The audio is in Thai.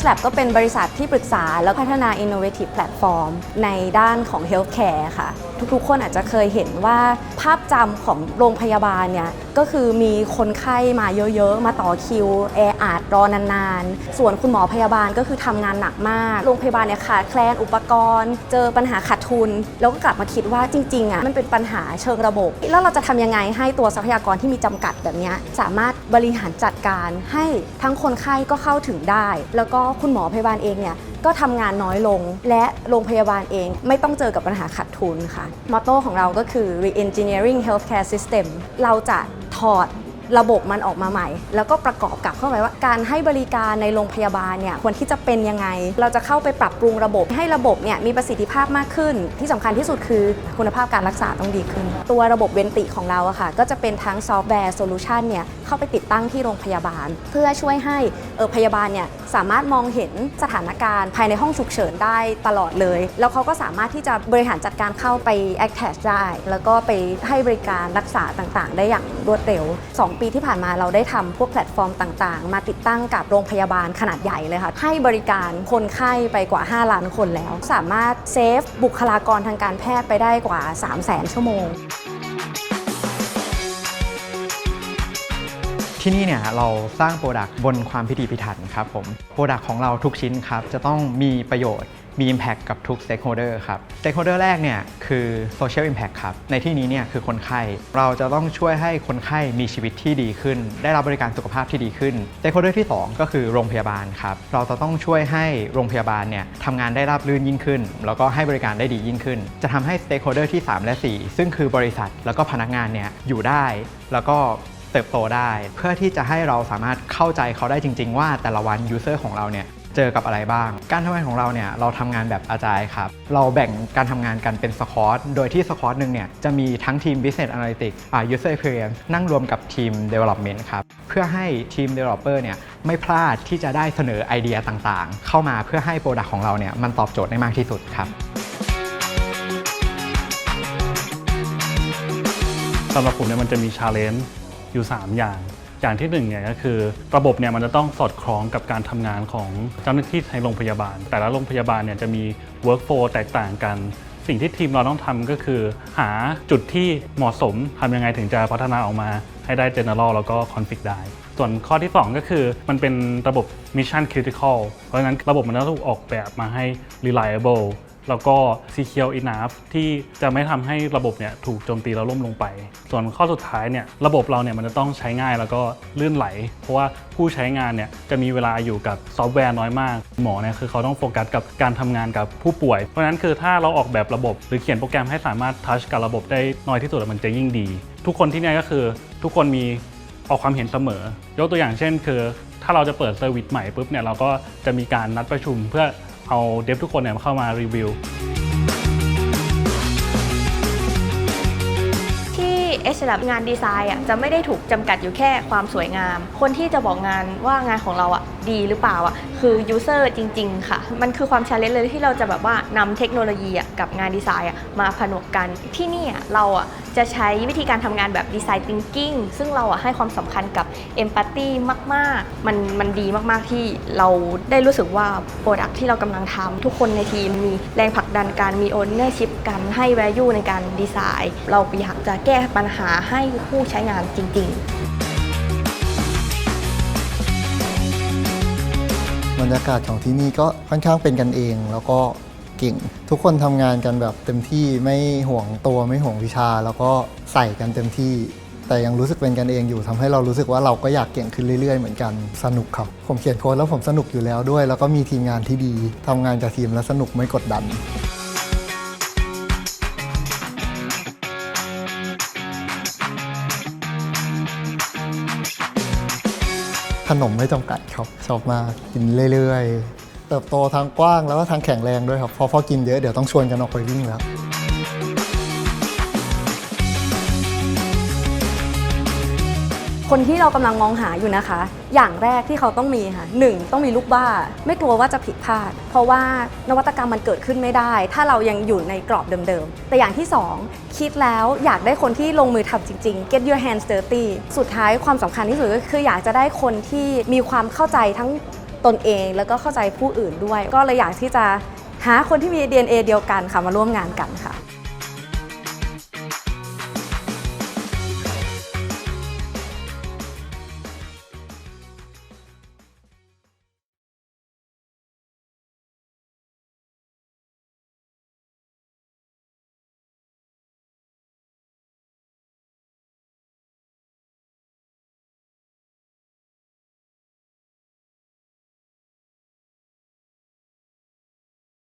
h l a b ก็เป็นบริษัทที่ปรึกษาแล้วพัฒนา innovative platform ในด้านของ healthcare ค่ะ ทุกๆ คนอาจจะเคยเห็นว่าภาพจำของโรงพยาบาลเนี่ย ก็คือมีคนไข้มาเยอะๆ มาต่อคิว แออัดรอนานๆ ส่วนคุณหมอพยาบาลก็คือทำงานหนักมาก โรงพยาบาลเนี่ยขาดแคลนอุปกรณ์ เจอปัญหาขาดทุน แล้วก็กลับมาคิดว่าจริงๆอะมันเป็นปัญหาเชิงระบบ แล้วเราจะทำยังไงให้ตัวทรัพยากรที่มีจำกัดแบบนี้สามารถบริหารจัดการให้ทั้งคนไข้ก็เข้าถึงได้ แล้วก็คุณหมอพยาบาลเองเนี่ยก็ทำงานน้อยลง และโรงพยาบาลเองไม่ต้องเจอกับปัญหาขาดทุนค่ะมอตโต้ของเราก็คือ re-engineering healthcare system เราจะถอดระบบมันออกมาใหม่ แล้วก็ประกอบกับเข้าไปว่าการให้บริการในโรงพยาบาลเนี่ยควรที่จะเป็นยังไง เราจะเข้าไปปรับปรุงระบบ ให้ระบบเนี่ยมีประสิทธิภาพมากขึ้น ที่สำคัญที่สุดคือคุณภาพการรักษาต้องดีขึ้น ตัวระบบเวนติของเราอะค่ะ ก็จะเป็นทั้งซอฟต์แวร์โซลูชันเนี่ยเข้าไปติดตั้งที่โรงพยาบาล เพื่อช่วยให้เออพยาบาลเนี่ย สามารถมองเห็นสถานการณ์ภายในห้องฉุกเฉินได้ตลอดเลย แล้วเขาก็สามารถที่จะบริหารจัดการเข้าไป Access ได้ แล้วก็ไปให้บริการรักษาต่างๆ ได้อย่างรวดเร็ว 2 ปีที่ผ่านมาเราได้ทำพวกแพลตฟอร์มต่างๆ มาติดตั้งกับโรงพยาบาลขนาดใหญ่เลยค่ะให้บริการคนไข้ไปกว่า 5 ล้านคนแล้ว สามารถเซฟบุคลากรทางการแพทย์ไปได้กว่า 3 0 0 0 0 0ชั่วโมง ที่นี่เนี่ยเราสร้างโปรดักต์บนความพิถีพิถันครับผมโปรดักต์ของเราทุกชิ้นครับจะต้องมีประโยชน์มี Impact กับทุก Stakeholder ครับ Stakeholder แรกเนี่ยคือ Social Impact ครับ ในที่นี้เนี่ยคือคนไข้ เราจะต้องช่วยให้คนไข้มีชีวิตที่ดีขึ้น ได้รับบริการสุขภาพที่ดีขึ้น Stakeholder ที่ 2 ก็คือโรงพยาบาลครับ เราจะต้องช่วยให้โรงพยาบาลเนี่ยทำงานได้ราบรื่นยิ่งขึ้น แล้วก็ให้บริการได้ดียิ่งขึ้น จะทำให้ Stakeholder ที่ 3 และ 4 ซึ่งคือบริษัทแล้วก็พนักงานเนี่ยอยู่ได้ แล้วก็ เติบโตได้ เพื่อที่จะให้เราสามารถเข้าใจเขาได้จริง ๆ ว่าแต่ละวันยูเซอร์ของเราเนี่ยเจอกับอะไรบ้าง การทำงานของเราเนี่ยเราทำงานแบบอาจายครับ เราแบ่งการทำงานกันเป็นสควอตโดยที่สควอตหนึ่งเนี่ยจะมีทั้งทีม Business Analytics อ่า User Experience นั่งรวมกับทีม Development ครับ เพื่อให้ทีม Developer เนี่ยไม่พลาดที่จะได้เสนอไอเดียต่างๆ เข้ามาเพื่อให้โปรดักต์ของเราเนี่ยมันตอบโจทย์ได้มากที่สุดครับสำหรับผมเนี่ยมันจะมีชาเลนจ์ อยู่ 3 อย่าง อย่างที่1เนี่ยก็คือระบบเนี่ยมันจะต้องสอดคล้องกับการทำงานของเจ้าหน้าที่ในโรงพยาบาล แต่ละโรงพยาบาลเนี่ยจะมี workflow แตกต่างกันสิ่งที่ทีมเราต้องทำก็คือ หาจุดที่เหมาะสมทำยังไงถึงจะพัฒนาออกมา ให้ได้ general แล้วก็ config ได้ ส่วนข้อที่ 2 ก็คือมันเป็นระบบ mission critical เพราะฉะนั้นระบบมันต้องถูกออกแบบมาให้ reliable แล้วก็ secure enough ที่จะไม่ทำให้ระบบเนี่ยถูกโจมตีแล้วล่มลงไป ส่วนข้อสุดท้ายเนี่ยระบบเราเนี่ยมันจะต้องใช้ง่ายแล้วก็ลื่นไหล เพราะว่าผู้ใช้งานเนี่ยจะมีเวลาอยู่กับซอฟต์แวร์น้อยมาก หมอเนี่ยคือเขาต้องโฟกัสกับการทำงานกับผู้ป่วย เพราะฉะนั้นคือถ้าเราออกแบบระบบ หรือเขียนโปรแกรมให้สามารถทัชกับระบบได้น้อยที่สุดมันจะยิ่งดี ทุกคนที่นี่ก็คือทุกคนมีออกความเห็นเสมอ ยกตัวอย่างเช่น คือ ถ้าเราจะเปิดเซอร์วิสใหม่ปุ๊บเนี่ยเราก็จะมีการนัดประชุมเพื่อ เอาเดฟทุกคนเนี่ยเข้ามารีวิว ที่ H Lab งานดีไซน์อะจะไม่ได้ถูกจำกัดอยู่แค่ความสวยงาม คนที่จะบอกงานว่างานของเราอะดีหรือเปล่าอะคือยูเซอร์จริง ๆ ค่ะ มันคือความชาเลนจ์เลยที่เราจะแบบว่านำเทคโนโลยีอะกับงานดีไซน์อะมาผนวกกันที่นี่อะเราอะจะใช้วิธีการทำงานแบบดีไซน์ thinking ซึ่งเราอะให้ความสำคัญกับ empathy มาก ๆ มันมันดีมาก ๆ ที่เราได้รู้สึกว่า Product ที่เรากำลังทำทุกคนในทีมมีแรงผลักดันการมี ownership กันให้ value ในการดีไซน์ เราอยากจะแก้ปัญหาให้ผู้ใช้งานจริง ๆ บรรยากาศของที่นี่ก็ค่อนข้างเป็นกันเองแล้วก็เก่ง ทุกคนทำงานกันแบบเต็มที่ไม่ห่วงตัวไม่ห่วงวิชา แล้วก็ใส่กันเต็มที่ แต่ยังรู้สึกเป็นกันเองอยู่ทำให้เรารู้สึกว่าเราก็อยากเก่งขึ้นเรื่อย ๆ เหมือนกันสนุกครับ ผมเขียนโค้ดแล้วผมสนุกอยู่แล้วด้วย แล้วก็มีทีมงานที่ดีทำงานกับทีมแล้วสนุกไม่กดดัน ขนมไม่จำกัดครับชอบมากกินเรื่อยๆ เติบโตทางกว้างแล้วก็ทางแข็งแรงด้วยครับพอพอกินเยอะเดี๋ยวต้องชวนกันออกไปวิ่งแล้ว คนที่เรากำลังมองหาอยู่นะคะ อย่างแรกที่เขาต้องมีค่ะหนึ่งต้องมีลูกบ้า ไม่กลัวว่าจะผิดพลาด เพราะว่านวัตกรรมมันเกิดขึ้นไม่ได้ ถ้าเรายังอยู่ในกรอบเดิมๆ แต่อย่างที่สองคิดแล้วอยากได้คนที่ลงมือทำจริงๆ get your hands dirty สุดท้ายความสำคัญที่สุดก็คืออยากจะได้คนที่มีความเข้าใจทั้งตนเองแล้วก็เข้าใจผู้อื่นด้วย ก็เลยอยากที่จะหาคนที่มี DNA เดียวกันค่ะมาร่วมงานกันค่ะ